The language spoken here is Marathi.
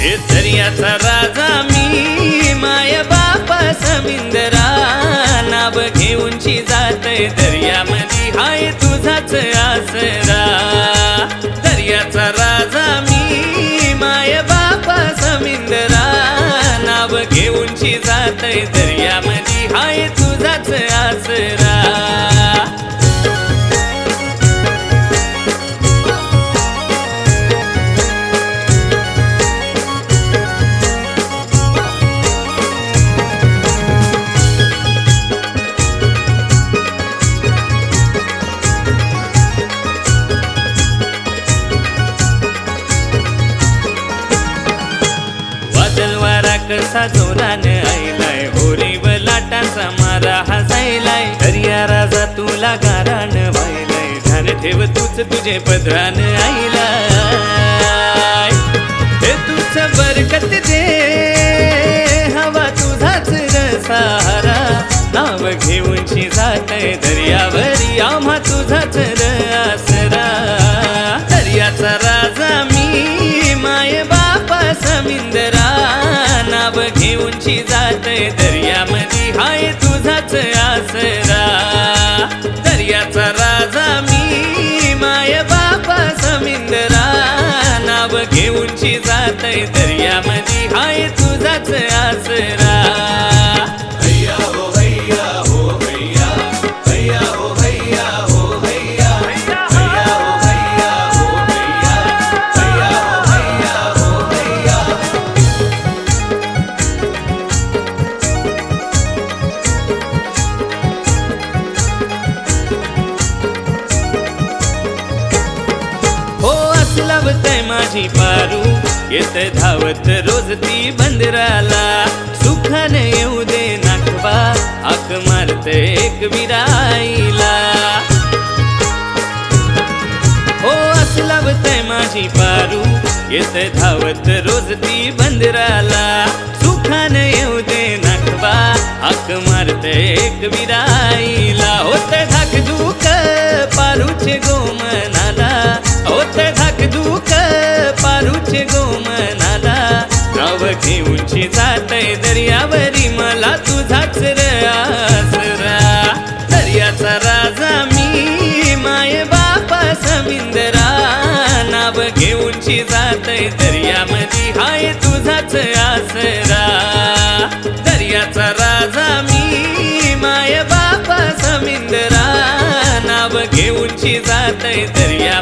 हे दर्याचा राजा मी माय बापा समिंदरा नाव घेऊनची जातय दर्यामध्ये हाय तुझाच आसरा. दर्याचा राजा मी माय बापा समिंदरा. नाव घेऊनची जातय दर्यामध्ये हाय असा जोरान आयलाय आईलाय होरी व लाटाचा मारा हसायलाय दर्या राजा तुला गारान व्हायलाय. ध्यान ठेव तूच तुझे पदरान आईलाय हे तुझ बरकत दे हवा तुझाच रसा. नाव जात जातय दर्यामध्ये. हाय तुझाच आसरा. दर्याचा राजा मी माय बापा समिंदरा. नाव घेऊनची जातय दर्यामध्ये. हाय तुझाच आसरा. असलावतय माझी पारू. येते धावत रोज ती बंदराला. सुखाने येऊ दे नाखवा आक मारते एक विराईला. हो असलावतय माझी पारू. येते धावत रोज ती बंदराला. नाव घेऊनची जातय दर्यावरी मला तुझाच र आसरा. दर्याचा राजा मी माय बापा समिंदरा. नाव घेऊनची जातय दर्यामध्ये हाय तुझाच आसरा. दर्याचा राजा मी माय बापा समिंदरा. नाव घेऊनची जातय दर्या